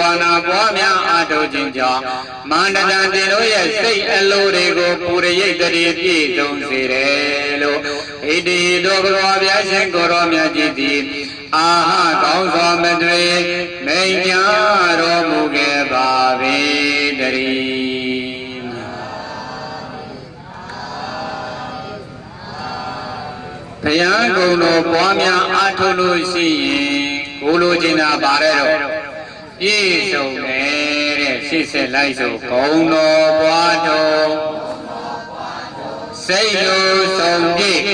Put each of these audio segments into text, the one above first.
ဝါနာပွားများအားထုတ်ခြင်းကြောင့်မာနတန်တင်တို့ရဲ့စိတ်အလိုတွေကိုပူရိတ်တရေပြည့်စုံစေတယ်လို့ဣတိတောဘဂဝါဗျာရှင်ကိုရောမြတ်ကြီးသည်အာဟကောင်းစွာမတွေ့မိန်ညာတော်မူခဲ့ပါပေတည်းဘုရားကုံတော်ပွားများအားထုတ်လို့ရှိရင်ကိုလိုချင်တာပါတယ်တော့ ပြည့်စုံတယ်တဲ့ရှေ့ဆက်လိုက်ဆိုဂုံတော်ဘွားတော်စိတ်လိုဆုံးပြည့်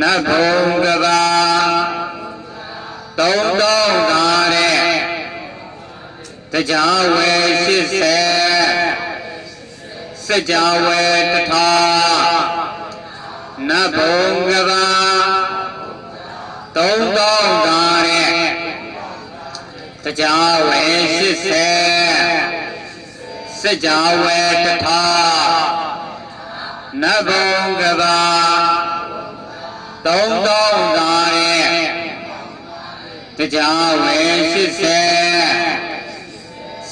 နတ်ဘုံကဘာသုံးတော်သာတဲ့တရားဝယ်ရှစ်ဆက်စကြဝယ်တထာနတ်ဘုံကဘာသုံးတော်သာတဲ့ တရားဝေ80စကြဝေတထာနဘုံကဘာသုံးသောသာရဲ့တရားဝေ80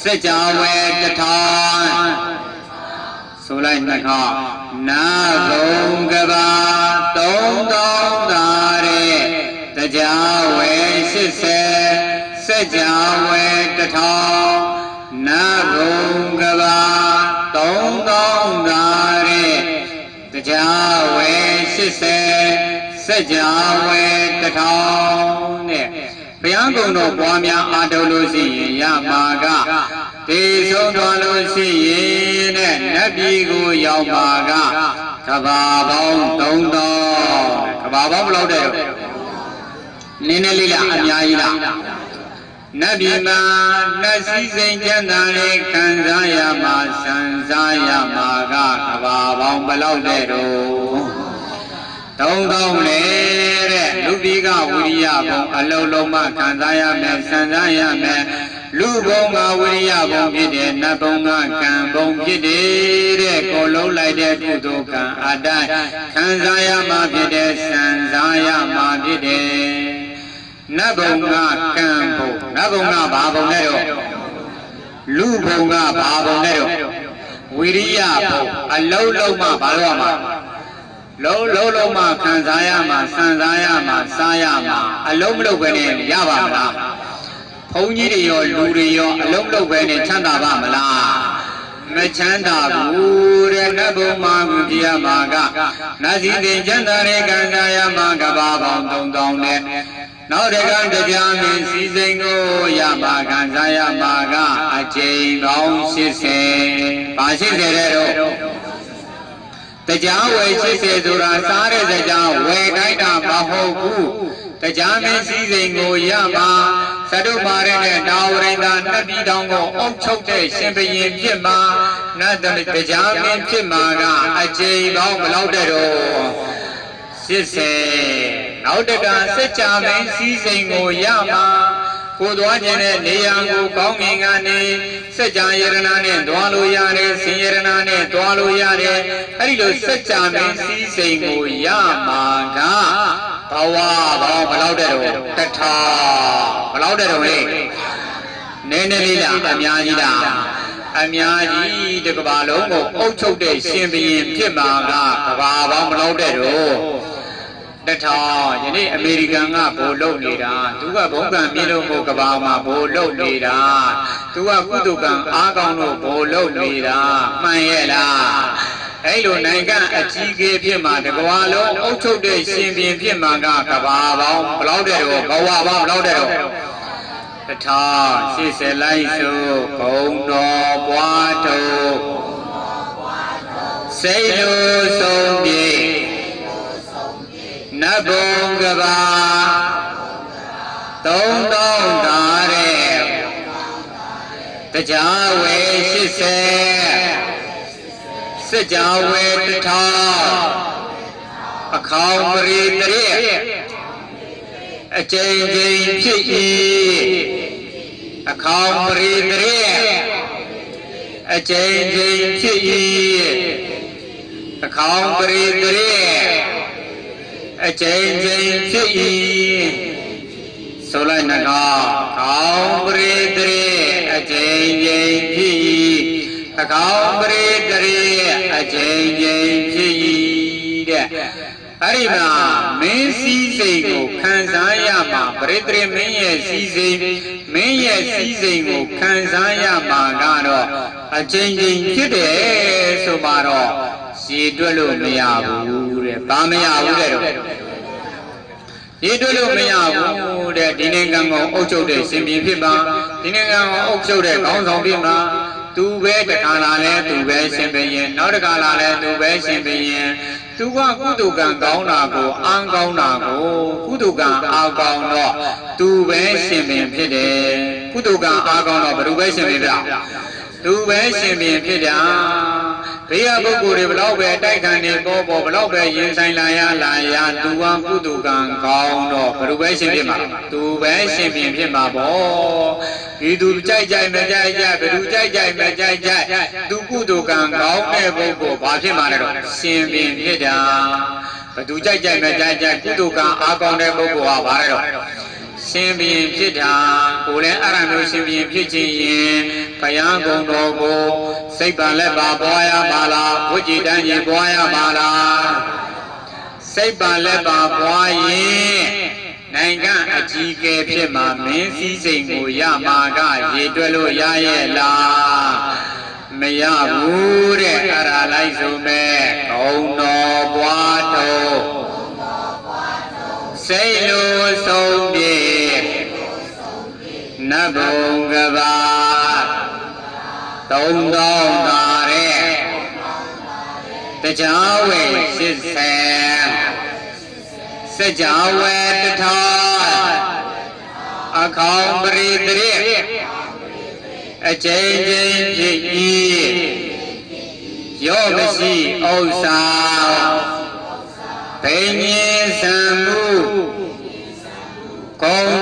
စကြဝေတထာဆိုလိုက်နှစ်ခေါက်နာဘုံကဘာသုံးသောသာရဲ့တရားဝေ80စ ကြဝေတထောင်နဘုံကဘာသုံးသောသာရဲ့တရားဝေ80စကြဝေတထောင်နဲ့ဘုရားကုံတော်ပွားများအားထုတ်လို့ရှိရင်ရမှာကတေဆုံးတော်လို့ရှိရင်တဲ့နတ်ပြည်ကိုရောက်မှာကကဘာပေါင်း3000ကဘာပေါင်းဘယ်လောက်တဲ့နည်းနည်းလေးလားအများကြီးလား နတ်ပြည်မှာနတ်စည်းစိမ်ကျမ်းသာလေးခံစားရမှာစံစားရမှာကကဘာပေါင်းဘယ်လောက်တဲ့တော့သုံးကောင်းလေတဲ့လူပြည်ကဝိရိယဘုံအလုံးလုံးမှခံစားရမယ်စံစားရမယ်လူဘုံကဝိရိယဘုံဖြစ်တယ်နတ်ဘုံကကံဘုံဖြစ်တယ်တဲ့ကိုလုံးလိုက်တဲ့ကုသိုလ်ကံအတိုင်းခံစားရမှာဖြစ်တယ်စံစားရမှာဖြစ်တယ် နတ်ဘုံကကံဘုံနတ်ဘုံကဘာဘုံလဲတော့လူဘုံကဘာဘုံလဲတော့ဝိရိယဘုံအလုံးလုံးမှဘာလို့ရမှာလုံးလုံးလုံးမှခံစားရမှာစံစားရမှာစားရမှာအလုံးမလုံးပဲနဲ့ရပါမလားဘုန်းကြီးတွေရောလူတွေရောအလုံးမလုံးပဲနဲ့ချမ်းသာပါမလားမချမ်းသာဘူးတဲ့နတ်ဘုံမှာကြည်ရမှာကနတ်စည်းတင်ချမ်းသာတဲ့ခံစားရမှာကဘာပေါင်း3000နဲ့ နောက်တကတရားမင်းစည်းစိမ်ကိုရမှာခံစားရမှာကအချိန်ပေါင်း80ပါ80တဲ့တော့တရားဝယ်80ဆိုတာစားတဲ့တရားဝယ်တိုင်းတာမဟုတ်ဘူးတရားမင်းစည်းစိမ်ကိုရမှာသတုမာရနဲ့တာဝရိန္ဒနတ်ပြည်တော်ကိုအုပ်ချုပ်တဲ့ရှင်ဘရင်ဖြစ်မှာနတ်တရားမင်းဖြစ်မှာကအချိန်ပေါင်းဘယ်လောက်တဲ့တော့80 နောက်တကစัจ जा မင်းစည်းစိမ်ကိုရမှာကိုသွားခြင်းတဲ့နေရာကိုကောင်းငင်ကနေစัจ जा ယရနာနဲ့သွားလို့ရတယ်ဆင်ယရနာနဲ့သွားလို့ရတယ်အဲ့ဒီလိုစัจ जा မင်းစည်းစိမ်ကိုရမှာကဘဝဘောဘယ်လောက်တဲ့တော့တထာဘယ်လောက်တဲ့တော့ဟဲ့နည်းနည်းလေးလားအများကြီးလားအများကြီးတကဘာလုံးကိုအုပ်ချုပ်တဲ့ရှင်ဘရင်ဖြစ်မှာကကဘာပေါင်းမလောက်တဲ့တော့ တထောင်ယနေ့အမေရိကန်ကဘိုလ်လုပ်နေတာသူကဘုံကံမြေလုံးကိုကဘာမှာဘိုလ်လုပ်နေတာသူကကုသကံအားကောင်းလို့ဘိုလ်လုပ်နေတာမှန်ရဲ့လားအဲ့လိုနိုင်ငံအကြီးအကဲဖြစ်မှာတကဘာလုံးအုပ်ချုပ်တဲ့ရှင်ဘရင်ဖြစ်မှာကကဘာပေါင်းဘယ်လောက်တဲ့တော့ဘဝပေါင်းဘယ်လောက်တဲ့တော့တထာရှေ့ဆက်လိုက်စို့ဘုံတော်ပွားတော်စိတ်လိုဆုံးပြေ နတ်ဘုံကဘာသုံးသောတာတဲ့တရားဝေ80စัจ जा ဝေတထာအခေါင်ပရိတရေအကျဉ်းချင်းဖြစ်၏အခေါင်ပရိတရေအကျဉ်းချင်းဖြစ်၏အခေါင်ပရိတရေ အကျဉ်းချင်းဖြစ်၏ဆိုလိုက်နှကောင်းကောင်းပရိတရေအကျဉ်းချင်းဖြစ်၏အကောင်းပရိတရေအကျဉ်းချင်းဖြစ်၏တဲ့အဲ့ဒီမှာမင်းစည်းစိမ်ကိုခံစားရမှာပရိတရေမင်းရဲ့စည်းစိမ်မင်းရဲ့စည်းစိမ်ကိုခံစားရမှာကတော့အချင်းချင်းဖြစ်တယ်ဆိုမှတော့ ရှည်တွက်လို့မရဘူးတဲ့ဘာမရဘူးတဲ့တော့ရေတွက်လို့မရဘူးတဲ့ဒီနိုင်ငံကိုအုပ်ချုပ်တဲ့ရှင်ပြည်ဖြစ်ပါဒီနိုင်ငံကိုအုပ်ချုပ်တဲ့ခေါင်းဆောင်ဖြစ်ပါသူပဲတခါလာလဲသူပဲရှင်ဘရင်နောက်တခါလာလဲသူပဲရှင်ဘရင်သူကကုသကံကောင်းတာကိုအာကောင်းတာကိုကုသကံအာကောင်းတော့သူပဲရှင်ဘရင်ဖြစ်တယ်ကုသကံအာကောင်းတော့ဘယ်သူပဲရှင်ဘရင်ဖြစ်သူပဲရှင်ဘရင်ဖြစ်တာ ဘေးကပုဂ္ဂိုလ်တွေဘလောက်ပဲတိုက်ခံနေပေါ်ပေါ်ဘလောက်ပဲရင်ဆိုင်လာရလာရသူကကုသကံကောင်းတော့ဘယ်သူပဲရှင်ဖြစ်မှာသူပဲရှင်ဘရင်ဖြစ်မှာပေါ့ဒီသူကြိုက်ကြိုက်မကြိုက်ကြိုက်ဘယ်သူကြိုက်ကြိုက်မကြိုက်ကြိုက်သူကုသကံကောင်းတဲ့ပုဂ္ဂိုလ်ဘာဖြစ်မှာလဲတော့ရှင်ဘရင်ဖြစ်တာဘယ်သူကြိုက်ကြိုက်မကြိုက်ကြိုက်ကုသကံအားကောင်းတဲ့ပုဂ္ဂိုလ်ဟာဘာလဲတော့ ရှင်ဘရင်ဖြစ်တာကိုလည်းအဲ့ဒါမျိုးရှင်ဘရင်ဖြစ်ခြင်းရင်ဘုရားကုံတော်ကိုစိတ်ပါလက်ပါပွားရပါလားဝိจิတန်းကြီးပွားရပါလားစိတ်ပါလက်ပါပွားရင်နိုင်ငံအကြီးကဲဖြစ်မှာမင်းစည်းစိမ်ကိုရမှာကရေတွက်လို့ရရဲ့လားမရဘူးတဲ့အဲ့ဒါလိုက်ဆိုမဲ့ဂုံတော်ပွားတော်စိတ်လိုဆုံးပြေ နတ်ဘုံကဘာသုံးသောသာတဲ့တရားဝေစစ်ဆယ်စကြဝဠာတထာအခေါင်ပရိတရေအချိန်ချင်းဖြစ်၏ရောမရှိဥစ္စာဘိညာသံမှုကုံ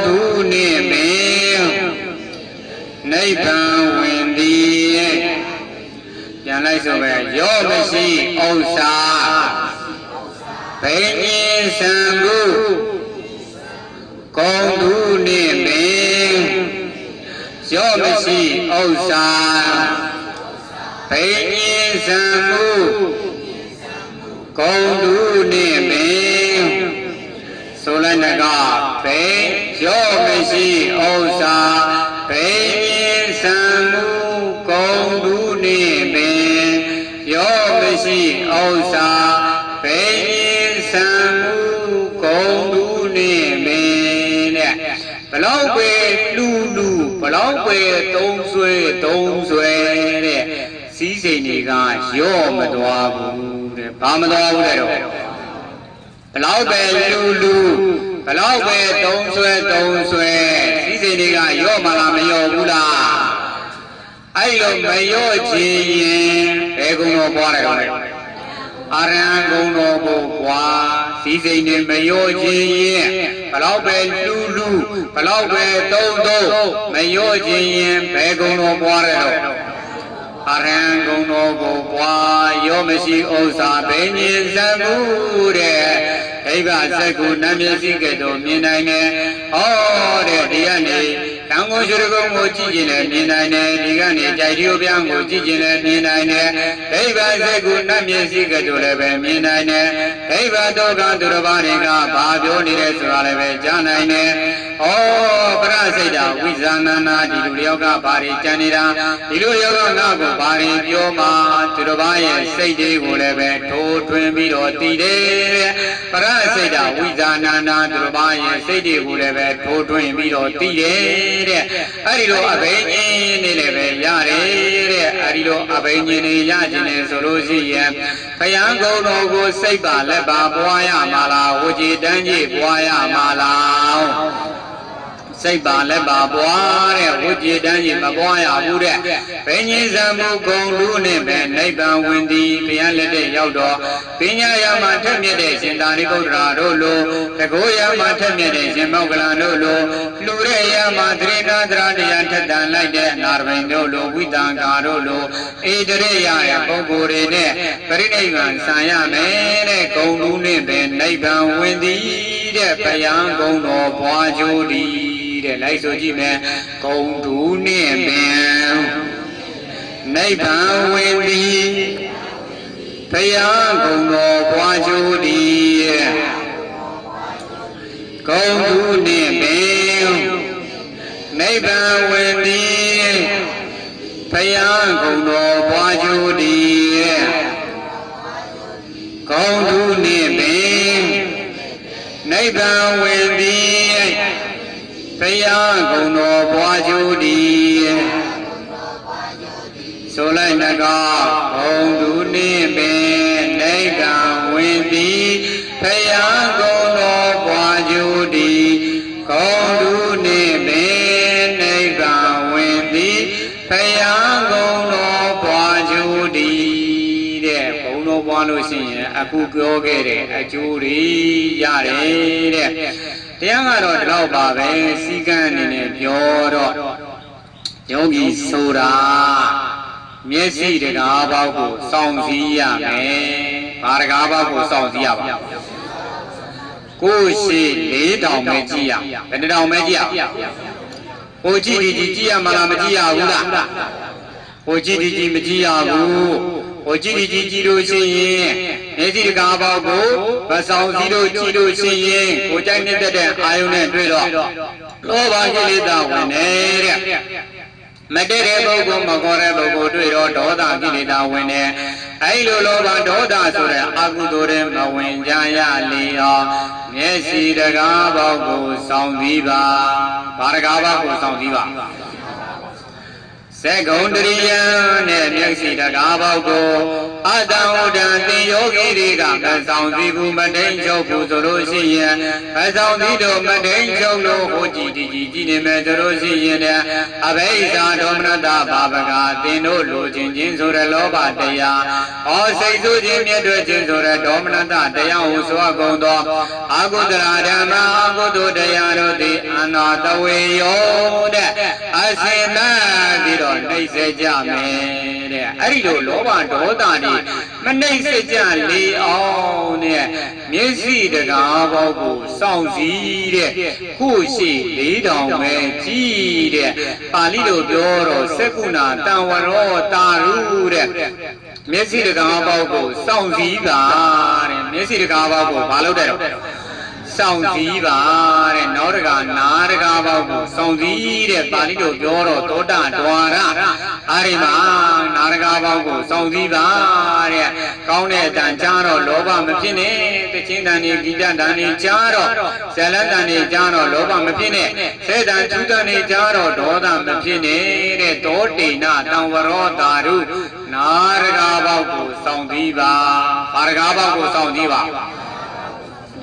လိုက်ဆိုပဲရောမရှိဥစ္စာဘိညာသံမှုကုံသူနှင့်ပင်ရောမရှိဥစ္စာဘိညာသံမှုကုံသူနှင့်ပင်ဆိုလိုက်နကဘေရောမရှိဥစ္စာဘေ ဘလောက်ပဲသုံးဆွဲသုံးဆွဲတဲ့စီးစိမ်တွေကရော့မသွားဘူးတဲ့ဘာမသွားဘူးတဲ့တော့ဘလောက်ပဲလူလူဘလောက်ပဲတုံးဆွဲတုံးဆွဲစီးစိမ်တွေကရော့မလားမရော့ဘူးလားအဲ့လိုမရော့ခြင်းရင်ဘယ်ကုံတော်ပွားတယ်တော့ အရဟံကုံတော်ကိုပွားစီးစိမ်တွေမရော့ခြင်းရင်ဘလောက်ပဲလူလူဘလောက်ပဲတုံးတုံးမရော့ခြင်းရင်ဘယ်ကုံတော်ပွားတယ်တော့အရဟံဂုံတော်ကိုပွားရောမရှိဥစ္စာဘိညာဉ်ဇံမှုတဲ့ဒိဗ္ဗစက်ကိုနတ်မျက်စိကဲ့သို့မြင်နိုင်တယ်ဟောတဲ့ဒီကနေတန်ကုန်ရွှေကုန်းကိုကြည့်ကျင်လည်းမြင်နိုင်တယ်ဒီကနေကြိုက်ဒီယိုပြားကိုကြည့်ကျင်လည်းမြင်နိုင်တယ်ဒိဗ္ဗစက်ကိုနတ်မျက်စိကဲ့သို့လည်းပဲမြင်နိုင်တယ်ဒိဗ္ဗတောကသူတော်ဘာတွေကဘာပြောနေလဲဆိုတာလည်းပဲကြားနိုင်တယ်ဩပရစိတ်တာဝိဇာနနာဒီလူလျောက်ကဘာတွေကြံနေတာဒီလူလျောက်ကငါ့ကိုဘာတွေပြောမှသူတော်ဘာရဲ့စိတ်တွေကိုလည်းပဲထိုးထွင်းပြီးတော့တည်တယ်ပရစိတ်တာဝိဇာနနာသူတော်ဘာရဲ့စိတ်တွေကိုလည်းပဲထိုးထွင်းပြီးတော့တည်တယ်တဲ့အဲ့ဒီလိုအဘိညာဉ်နေလည်းပဲရတယ်တဲ့အဲ့ဒီလိုအဘိညာဉ်နေရခြင်းနဲ့ဆိုလို့ရှိရင်ဘုရားကုံတော်ကိုစိတ်ပါလက်ပါပွားရမှာလားဝကြည်တန်းကြီးပွားရမှာလား စိတ်ပါလက်ပါပွားတဲ့ဝိจิတန်းကြီးမပွားရဘူးတဲ့ဘိညာဉ်ဇံမှုကုံလူနဲ့ပဲနိဗ္ဗာန်ဝင်သည်ဘုရားလက်တဲ့ရောက်တော့ပညာရမှာထက်မြက်တဲ့ရှင်သာရိပုတ္တရာတို့လိုတကောရမှာထက်မြက်တဲ့ရှင်မောကလန်တို့လိုလူတဲ့ရမှာသရိနာသရတရားထက်တန်လိုက်တဲ့နာရဘိန်တို့လိုဝိတံကာတို့လိုအေတရေရရဲ့ပုဂ္ဂိုလ်တွေနဲ့ပရိနိဗ္ဗာန်ဆံရမယ်တဲ့ဂုံလူနဲ့ပဲနိဗ္ဗာန်ဝင်သည်တဲ့ဘုရားဂုံတော်ဘွားကြိုးသည် တဲ့လိုက်ဆိုကြည့်မယ်ဂုံတူနှင့်ပင်နိဗ္ဗာန်ဝင်သည်ဖယားဂုံတော်ပွားချိုးသည်ဂုံတူနှင့်ပင်နိဗ္ဗာန်ဝင်သည်ဖယားဂုံတော်ပွားချိုးသည်ဂုံတူနှင့်ပင်နိဗ္ဗာန်ဝင်သည် ဖယားဂုံတော်ပွားချိုးသည်ဆိုလိုက်နဂောဂုံတူနှင့်ပင်နိဗ္ဗာန်ဝင်သည်ဖယားဂုံတော်ပွားချိုးသည်ဂုံတူနှင့်ပင်နိဗ္ဗာန်ဝင်သည်ဖယားဂုံတော်ပွားချိုးသည်တဲ့ဘုံတော်ပွားလို့ရှိရင်အခုပြောခဲ့တဲ့အကျိုးတွေရတယ်တဲ့ တရားကတော့ဒီတော့ပါပဲစီကံအနေနဲ့ပြောတော့ယောဂီဆိုတာမျက်စိတကားပေါက်ကိုစောင့်စည်းရမယ်။ဘာတကားပေါက်ကိုစောင့်စည်းရပါ့ကိုယ်ရှိ၄တောင်ပဲကြည့်ရဘယ်နှတောင်ပဲကြည့်ရဟိုကြည့်ဒီကြည့်ကြည့်ရမလားမကြည့်ရဘူးလားဟိုကြည့်ဒီကြည့်မကြည့်ရဘူးဟိုကြည့်ဒီကြည့်ကြည့်လို့ရှိရင် မျက်စိတကားပေါက်ကိုမဆောင်စည်းလို့ကြည့်လို့ရှိရင်ကိုကြိုက်နေတဲ့အာယုန်နဲ့တွေ့တော့လောဘကိလေသာဝင်နေတဲ့မတည့်တဲ့ပုဂ္ဂိုလ်မခေါ်တဲ့ပုဂ္ဂိုလ်တွေ့တော့ဒေါသကိလေသာဝင်နေအဲ့လိုလောဘဒေါသဆိုတဲ့အကုသိုလ်တွေမဝင်ကြရလေရောမျက်စိတကားပေါက်ကိုစောင့်ပြီးပါဘာတကားပေါက်ကိုစောင့်ပြီးပါ စေကုံတရိယံနဲ့မျက်စိတကားပေါက်ကိုအတံဥဒံသင်ယောဂီတွေကမဆောင်စည်းဘူးမတိန်ချုပ်ဘူးဆိုလို့ရှိရင်မဆောင်စည်းတော့မတိန်ချုပ်လို့ဟိုကြည်တည်ကြည်ကြည်နေမယ်ဆိုလို့ရှိရင်လည်းအဘိဓါဒေါမနတဘာဝကသင်တို့လိုခြင်းချင်းဆိုတဲ့လောဘတရားဟောစိတ်ဆိုးခြင်းမြတ်တွေ့ခြင်းဆိုတဲ့ဒေါမနတတရားဟုဆိုအပ်ကုန်သောအာဟုတရာဓမ္မအာဟုတုတရားတို့သည်အနာတဝေယောတဲ့အစင်တပြီးတော့နှိမ့်စေကြမယ်တဲ့အဲ့ဒီလိုလောဘဒေါသတွေမနှိမ့်စေကြလေအောင်တဲ့မျက်စိတကားပေါက်ကိုစောင့်စည်းတဲ့ကိုယ်ရှိလေးတောင်ပဲကြည်တဲ့ပါဠိလိုပြောတော့စက္ကုဏတံဝရောတာရုတဲ့မျက်စိတကားပေါက်ကိုစောင့်စည်းပါတဲ့မျက်စိတကားပေါက်ကိုမလုပ်တဲ့တော့ စောင့်စည်းပါတဲ့နောက်တကနာတကားပေါက်ကိုစောင့်စည်းတဲ့ပါဠိလိုပြောတော့သောတာဒွါရအာရိမာနာတကားပေါက်ကိုစောင့်စည်းပါတဲ့ကောင်းတဲ့အတန်ကြားတော့လောဘမဖြစ်နဲ့တချင်းတန်နေဂိတတန်နေကြားတော့ဇလတန်နေကြားတော့လောဘမဖြစ်နဲ့စေတန်သူတန်နေကြားတော့ဒေါသမဖြစ်နဲ့တဲ့တောတေနတံဝရောတာရုနာရကားပေါက်ကိုစောင့်စည်းပါဘာရကားပေါက်ကိုစောင့်စည်းပါ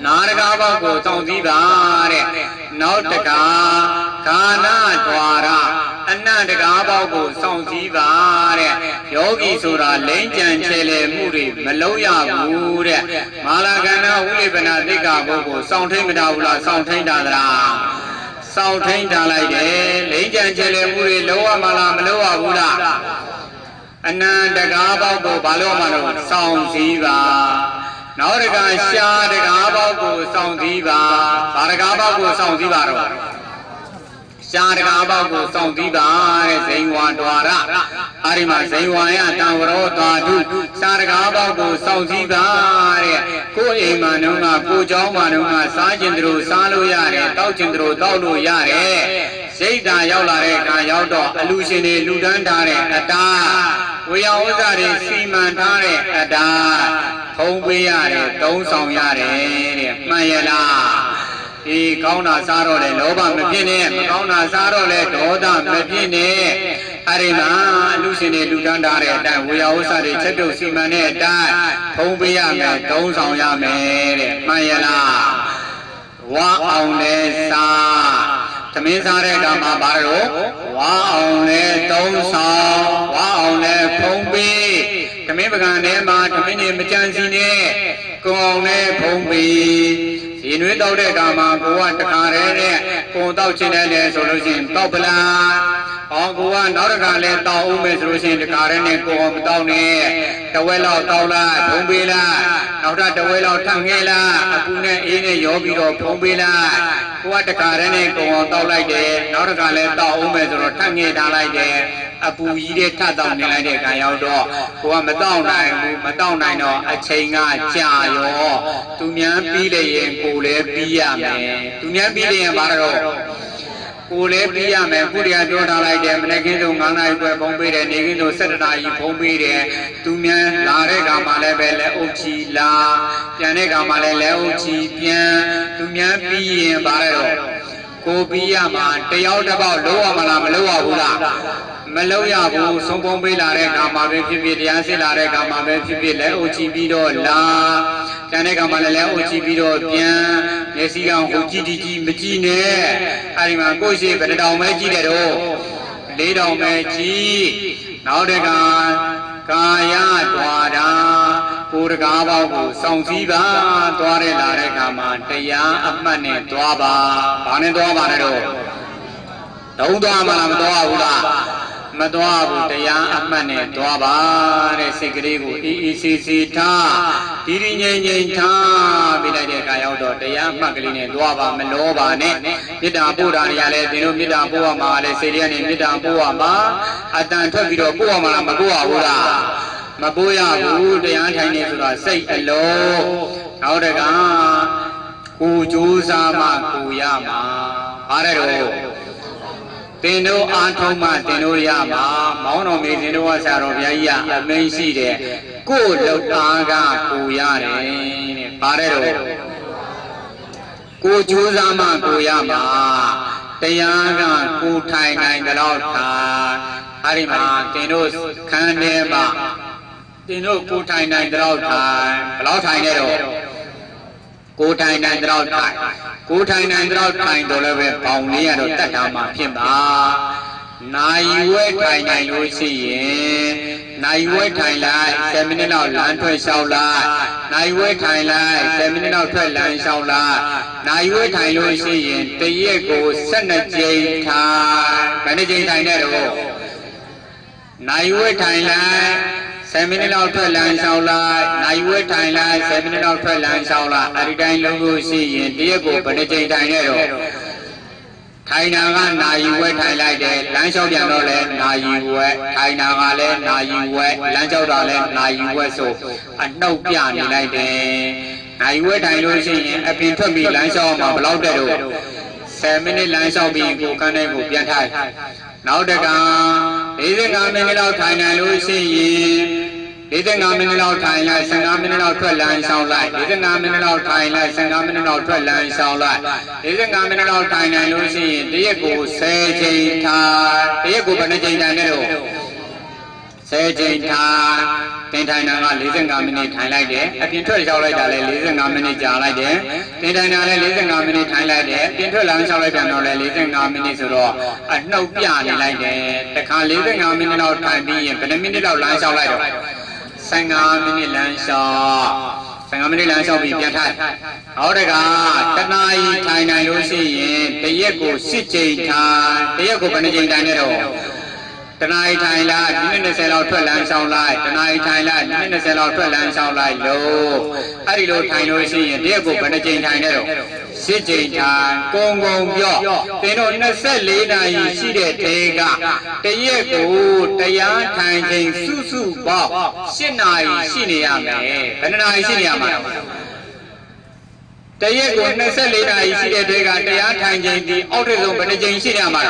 နာရကားဘောက်ကိုတောင်းသီးပါတဲ့နောက်တကားကာနာဒွာရအနန္တကားဘောက်ကိုစောင့်စည်းပါတဲ့ယောဂီဆိုတာလိမ့်ကြံချေလေမှုတွေမလုံးရဘူးတဲ့မာလာကန္နာဝိလိပနာသိက္ခာဘုတ်ကိုစောင့်ထိန်မတာဘူးလားစောင့်ထိန်တာသလားစောင့်ထိန်ထားလိုက်တယ်လိမ့်ကြံချေလေမှုတွေလုံးဝမလားမလုံးရဘူးလားအနန္တကားဘောက်ကိုဘာလို့မှတော့စောင့်စည်းပါ နောက်တကရှားတကားပေါက်ကိုစောင့်စည်းပါဗာတကားပေါက်ကိုစောင့်စည်းပါတော့ ရှားတကားပေါက်ကိုစောင့်စည်းပါတဲ့ဇိန်ဝါဒွာရအာရိမဇိန်ဝါယတံဝရောသာဓုရှားတကားပေါက်ကိုစောင့်စည်းပါတဲ့ကိုယ်အိမ်မှာနှုံးကကိုเจ้าမှာနှုံးကစားကျင်သူတို့စားလို့ရတယ်တောက်ကျင်သူတို့တောက်လို့ရတယ်စိတ်ဓာရောက်လာတဲ့အခါရောက်တော့အလူရှင်တွေလူတန်းထားတဲ့အတားဝေယဝဇ္ဇတွေစီမံထားတဲ့အတားထုံးပေးရတယ်တုံးဆောင်ရတယ်တဲ့မှန်ရလား ဒီကောင်းတာစားတော့လေလောဘမဖြစ်နဲ့မကောင်းတာစားတော့လေဒေါသမဖြစ်နဲ့အဲ့ဒီမှာအလူရှင်တွေလူတန်းထားတဲ့အတိုင်းဝေယဝဇ္ဇတွေချက်တုပ်စီမံတဲ့အတိုင်းထုံးပေးရမယ်တုံးဆောင်ရမယ်တဲ့မှန်ရလားဝါအောင်လဲစားသမင်းစားတဲ့အခါမှာဘာလို့ဝါအောင်လဲတုံးဆောင်ဝါအောင်လဲဖုံးပေးသမင်းပကံထဲမှာသမင်းနေမကြံစီနဲ့ကုံအောင်လဲဖုံးပေး ရေနွေးတောက်တဲ့အခါမှာကိုကတခါတည်းနဲ့ကုံတောက်ခြင်းနဲ့လဲဆိုလို့ရှိရင်တောက်ပလား ဟောကိုကနောက်တစ်ခါလဲတောင်းအောင်မယ်ဆိုလို့ရှိရင်ဒီကားရဲနဲ့ကိုအောင်မတောင်းနဲ့တဝဲလောက်တောင်းလိုက်ဖုံးပေးလိုက်နောက်ထပ်တဝဲလောက်ထပ်ငဲလိုက်အခုနဲ့အေးနဲ့ရောပြီးတော့ဖုံးပေးလိုက်ကိုကတကားရဲနဲ့ကိုအောင်တောင်းလိုက်တယ်နောက်တစ်ခါလဲတောင်းအောင်မယ်ဆိုတော့ထပ်ငဲထားလိုက်တယ်အပူကြီးတဲ့ထပ်တောင်းနေလိုက်တဲ့ခံရောက်တော့ကိုကမတောင်းနိုင်ဘူးမတောင်းနိုင်တော့အချိန်ကကြာရောသူများပြီးလေရင်ကိုလည်းပြီးရမယ်သူများပြီးလေရင်ဘာတော့ ကိုလည်းပြရမယ်ခုတည်းကပြောထားလိုက်တယ်မနေ့ကင်းဆုံး9နာရီပဲဖုံးပေးတယ်နေကင်းဆုံး7နာရီဖုံးပေးတယ်သူမြန်လာတဲ့ခါမှလည်းပဲလက်အုပ်ချီလာပြန်တဲ့ခါမှလည်းလက်အုပ်ချီပြန်သူမြန်ပြီးရင်ဗါရတော့ ကိုပြီးရမှာတယောက်တစ်ပေါက်လုံးဝမလားမလုံးဝဘူးလားမလုံးရဘူးဆုံးဖုံးပေးလာတဲ့ခါမှပဲဖြစ်ဖြစ်တရားစစ်လာတဲ့ခါမှပဲဖြစ်ဖြစ်လက်အုပ်ချီပြီးတော့လာပြန်တဲ့ခါမှလည်းလက်အုပ်ချီပြီးတော့ပြန်မျက်စိကောင်ဟိုကြည့်ကြည့်ကြည့်မကြည့်နဲ့အဲဒီမှာကိုယ့်ရှိဘယ်တစ်တောင်ပဲကြည့်တယ်တော့လေးတောင်ပဲကြည့်နောက်တကကာယတွာတာ ကိုယ်တကားပေါက်ကိုစောင့်စည်းပါသွားရလာတဲ့ခါမှာတရားအမှတ်နဲ့သွားပါဘာနဲ့သွားပါလဲတော့တုံးသွားမလားမသွားဘူးလားမသွားဘူးတရားအမှတ်နဲ့သွားပါတဲ့စိတ်ကလေးကိုအေးအေးဆေးဆေးထားဒီဒီငြိမ်ငြိမ်ထားပြလိုက်တဲ့အခါရောက်တော့တရားအမှတ်ကလေးနဲ့သွားပါမလောပါနဲ့မေတ္တာပို့တာတွေကလည်းသင်တို့မေတ္တာပို့ရမှာလည်းစိတ်ထဲကနေမေတ္တာပို့ရမှာအတန်ထွက်ပြီးတော့ပို့ရမှာလားမပို့ရဘူးလား မပို့ရဘူးတရားထိုင်နေဆိုတာစိတ်အလုံးနောက်တကကိုကြိုးစားမှကိုရမှာအားရတော့သင်တို့အားထုတ်မှသင်တို့ရမှာမောင်းတော်မေသင်တို့ကဆရာတော်ဘုရားကြီးကအမိန်ရှိတယ်ကိုယ်လောက်သားကကိုရတယ်တဲ့ပါတယ်တော့ကိုကြိုးစားမှကိုရမှာတရားကကိုထိုင်နိုင်ကြတော့သာအဲ့ဒီမှာသင်တို့ခန်းထဲမှာ သင်တို့ကိုထိုင်နိုင်ကြတော့ထိုင်ဘယ်လောက်ထိုင်နေတော့ကိုထိုင်နိုင်တော့ထိုင်ကိုထိုင်နိုင်တော့ထိုင်တော့လည်းပဲပေါင်လေးရတော့တတ်တာမှဖြစ်ပါနိုင်ဝဲထိုင်နိုင်လို့ရှိရင်နိုင်ဝဲထိုင်လိုက်7မိနစ်လောက်လမ်းထွက်လျှောက်လိုက်နိုင်ဝဲထိုင်လိုက်7မိနစ်လောက်ထွက်လမ်းလျှောက်လိုက်နိုင်ဝဲထိုင်လို့ရှိရင်တရက်ကို12ကြိမ်ထိုင်ဘယ်နှကြိမ်ထိုင်တဲ့တော့နိုင်ဝဲထိုင်လိုက် 7မိနစ်လောက်ထွက်လမ်းလျှောက်လိုက်နိုင်ဝဲထိုင်လိုက်7မိနစ်လောက်ထွက်လမ်းလျှောက်လိုက်အဲဒီတိုင်းလုံးလို့ရှိရင်တရက်ကိုဘယ်နှကြိမ်ထိုင်တဲ့တော့ထိုင်နာကနာယူဝဲထိုင်လိုက်တယ်လမ်းလျှောက်ပြန်တော့လဲနာယူဝဲထိုင်နာကလည်းနာယူဝဲလမ်းလျှောက်တာလည်းနာယူဝဲဆိုအနှုတ်ပြနေလိုက်တယ်နာယူဝဲထိုင်လို့ရှိရင်အပြင်ထွက်ပြီးလမ်းလျှောက်မှာဘယ်လောက်တဲ့တော့10မိနစ်လမ်းလျှောက်ပြီးကိုကန်းတိုင်းကိုပြန်ထိုင်နောက်တက 45မိနစ်လောက်ထိုင်နိုင်လို့ရှိရင်45မိနစ်လောက်ထိုင်လိုက်15မိနစ်လောက်ထွက်လမ်းရှောင်းလိုက်45မိနစ်လောက်ထိုင်လိုက်15မိနစ်လောက်ထွက်လမ်းရှောင်းလိုက်45မိနစ်လောက်ထိုင်နိုင်လို့ရှိရင်တရက်ကို10ချိန်ထိုင်တရက်ကိုဘယ်နှချိန်ထိုင်လဲတော့ 10ချိန်ထိုင်တင်ထိုင်တာက45မိနစ်ထိုင်လိုက်တယ်အပြင်ထွက်လျှောက်လိုက်တာလည်း45မိနစ်ကြာလိုက်တယ်တင်ထိုင်တာလည်း45မိနစ်ထိုင်လိုက်တယ်ပြင်ထွက်လမ်းလျှောက်လိုက်ပြန်တော့လည်း45မိနစ်ဆိုတော့အနှုတ်ပြနေလိုက်တယ်တခါ45မိနစ်လောက်ထိုင်ပြီးရင်ဘယ်နှမိနစ်လောက်လမ်းလျှောက်လိုက်တော့15မိနစ်လမ်းလျှောက်15မိနစ်လမ်းလျှောက်ပြီးပြန်ထိုင်ဟောတကတနားရီထိုင်နိုင်လို့ရှိရင်တရက်ကို10ချိန်ထိုင်တရက်ကိုဘယ်နှချိန်ထိုင်နေတော့ တနားရီထိုင်လိုက်မိနစ်20လောက်ထွက်လမ်းလျှောက်လိုက်တနားရီထိုင်လိုက်မိနစ်20လောက်ထွက်လမ်းလျှောက်လိုက်လို့အဲ့ဒီလိုထိုင်လို့ရှိရင်တရက်ကိုဘယ်နှချိန်ထိုင်နေတော့စစ်ချိန်ထိုင်ကုံကုံပြော့သင်တို့24နာရီရှိတဲ့တေကတရက်ကိုတရားထိုင်ချိန်စုစုပေါင်း7နာရီရှိနေရမယ်ဘယ်နှနာရီရှိနေရမှာတရက်ကို24နာရီရှိတဲ့တေကတရားထိုင်ချိန်ဒီအောက်ထစ်ဆုံးဘယ်နှချိန်ရှိနေရမှာ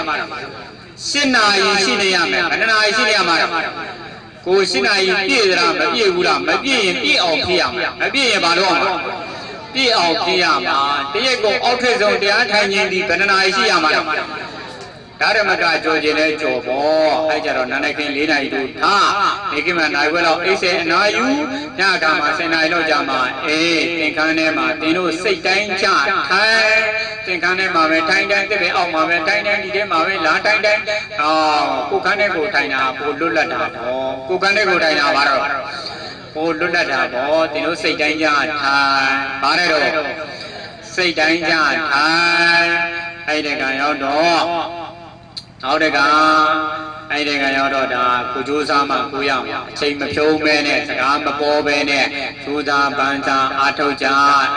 7နာရီရှိနေရမယ်ဘယ်နှနာရီရှိနေရမှာကို7နာရီပြည့်သလားမပြည့်ဘူးလားမပြည့်ရင်ပြည့်အောင်ဖြည့်ရမှာမပြည့်ရင်ဘာလို့အောင်ပြည့်အောင်ဖြည့်ရမှာတရက်ကိုအောက်ထစ်ဆုံးတရားထိုင်ခြင်းဒီဘယ်နှနာရီရှိရမှာဒါရမကကြော်ခြင်းလဲကြော်ပေါ့အဲကြတော့နာနေခင်း၄နာရီတို့ထားဒီကိမနိုင်ခွဲလောက်အိတ်စေအနာယူညအခါမှာ7နာရီလောက်ကြာမှာအေးသင်္ကန်းထဲမှာသင်တို့စိတ်တိုင်းချထိုင် သင်္ကန်းထဲမှာပဲထိုင်တိုင်းတစ်ပင်အောက်မှာပဲထိုင်တိုင်းဒီထဲမှာပဲလာထိုင်တိုင်းဟောကိုခန်းထဲကိုထိုင်တာကိုလွတ်လပ်တာပေါ့ကိုခန်းထဲကိုထိုင်တာပါတော့ကိုလွတ်လပ်တာပေါ့သင်တို့စိတ်တိုင်းချထိုင်ပါတဲ့တော့စိတ်တိုင်းချထိုင်အဲ့ဒီကံရောက်တော့နောက်တက အဲ့ဒီကရောက်တော့ဒါကိုကြိုးစားမှကိုရမှာအချိန်မဖြုံးပဲနဲ့စကားမပေါ်ပဲနဲ့ကြိုးစားပန်းစားအားထုတ်ကြ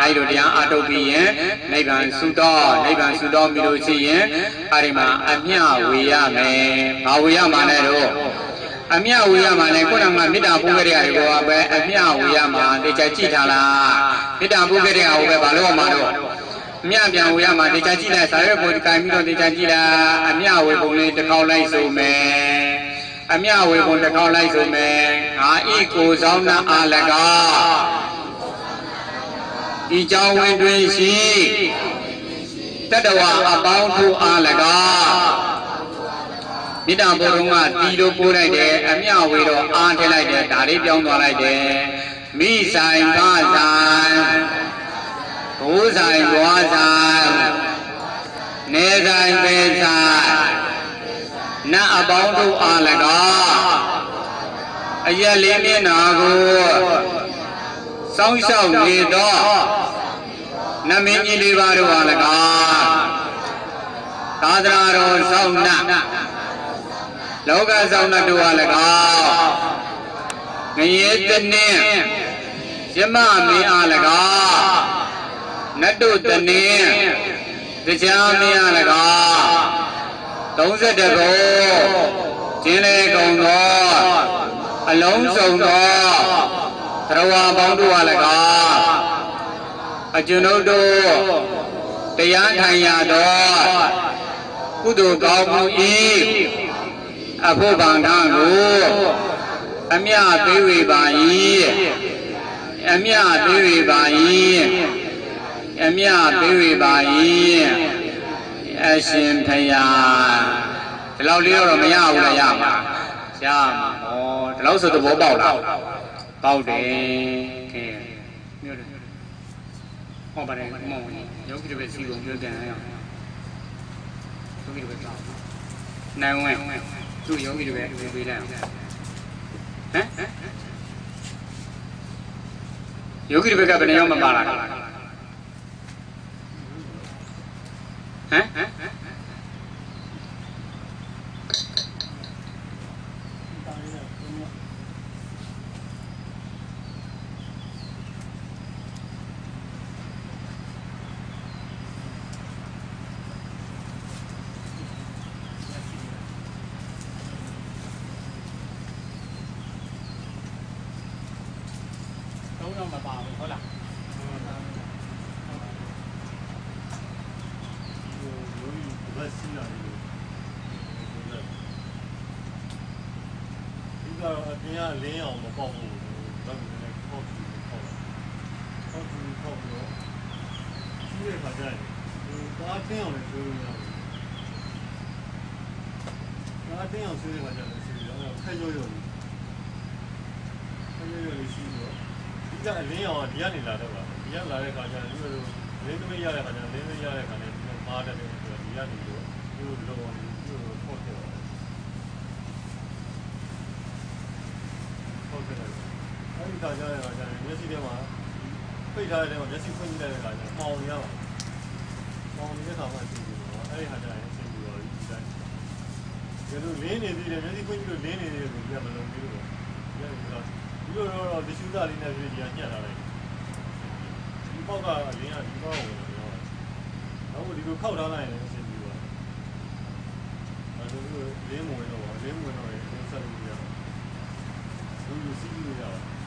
အဲ့လိုတရားအားထုတ်ပြီးရင်နိဗ္ဗာန်ဆုတော့နိဗ္ဗာန်ဆုတော့ပြီလို့ရှိရင်အဲ့ဒီမှာအမျှဝေရမယ်ဘာဝေရမှာလဲတော့အမျှဝေရမှာလဲခုနကမေတ္တာပို့ခဲ့တဲ့အရာကိုပဲအမျှဝေရမှာတေချာကြည့်ထားလားမေတ္တာပို့ခဲ့တဲ့အရာကိုပဲဘာလို့ရမှာတော့ အမြပြန်ဝေရမှာတေချာကြည့်လိုက်စာရွက်ကိုကြိုင်ပြီးတော့တေချာကြည့်လိုက်အမြဝေပုံလေးတစ်ခေါက်လိုက်ဆိုမယ်အမြဝေပုံတစ်ခေါက်လိုက်ဆိုမယ်ငါဤကိုဆောင်နာအာလကဤကြောင့်ဝင်တွင်ရှိတတဝအပေါင်းတို့အာလကမိတ္တဘုံကတီလိုပိုးလိုက်တယ်အမြဝေတော့အားထည့်လိုက်တယ်ဒါလေးပြောင်းသွားလိုက်တယ်မိဆိုင်ကဆိုင် ဘိုးဆိုင်ဘွားဆိုင်နေဆိုင်ပေဆိုင်နတ်အပေါင်းတို့အား၎င်းအရက်လေးမျက်နာကိုစောင်းလျှောက်နေသောနမင်းကြီးလေးပါတို့အား၎င်းသာသနာတော်ဆောင်နတ်လောကဆောင်နတ်တို့အား၎င်းငရေတနှင်းယမမင်းအား၎င်း နတ်တို့တနှင်းတရားမင်းအား၎င်း32ခုကျင်းလေကုန်သောအလုံးစုံသောသရဝါပေါင်းတို့အား၎င်းအကျွန်ုပ်တို့တရားထိုင်ရသောကုသိုလ်ကောင်းမှုဤအဖို့ဗံထံကိုအမြသေးဝေပါ၏အမြသေးဝေပါ၏ အမြသေးဝေပါ၏အရှင်ဖယားဒီလောက်လေးတော့မရဘူးလားရမှာရမှာဟောဒီလောက်ဆိုသဘောပေါက်လားပေါက်တယ်ခင်မြို့တယ်ဟောပါတယ်မောင်ယောဂီတွေပဲစီကုန်ပြောပြန်ရအောင်ယောဂီတွေပဲကြောက်နိုင်ဝင်သူ့ယောဂီတွေပဲပြေးလိုက်အောင်ဟမ်ယောဂီတွေဘက်ကဘယ်နှယောက်မပါလား ဟမ်ဟမ်သုံးတော့မပါဘူးဟုတ်လား ဘတ်စီလာလေးဒီ ကတော့အပြင်ကလင်းအောင်မပေါက်ဘူးဘတ်နဲ့ပေါက်ပြီးပေါက်ပေါက်ပြီးပေါက်တော့ရှိတဲ့ခါကျရင်ဒီကားတင်းအောင်လည်းပြောလို့ရတယ်ကားတင်းအောင်ဆွေးတဲ့ခါကျလည်းဆွေးတော့ဖက်ရောရောလေးဖက်ရောရောလေးရှိတော့ဒီကအလင်းအောင်ဒီကနေလာတော့ပါဒီကလာတဲ့ခါကျရင်ဒီလိုလင်းသမီးရတဲ့ခါကျလင်းသမီးရတဲ့ခါနဲ့ဒီမှားတယ်ဆိုတော့ဒီကနေတော့ဒီလိုလောဒီလိုဖောက်တယ် ဟုတ်ကဲ့အဲဒီခါကျတဲ့ခါကျရင်မျက်စိထဲမှာပိတ်ထားတဲ့ထဲမှာမျက်စိဖွင့်ကြည့်တဲ့ခါကျရင်ပေါင်ရပါပေါင်နေတဲ့ခါမှသိပြီးတော့အဲဒီခါကျရင်သိပြီးတော့ဒီတိုင်းဒီလိုလင်းနေသေးတယ်မျက်စိဖွင့်ကြည့်လို့လင်းနေသေးတယ်ဆိုပြီးမလုံးဘူးလို့ဒီလိုဒီလိုတော့ဒီရှူးသားလေးနဲ့ပြည်ကြီးညှက်လာလိုက်ဒီပေါက်ကအလင်းကဒီပေါက်ကိုတော့နောက်ဒီလိုခောက်ထားလိုက်ရင်အဆင်ပြေပါအဲလိုလင်းမဝင်တော့လင်း you see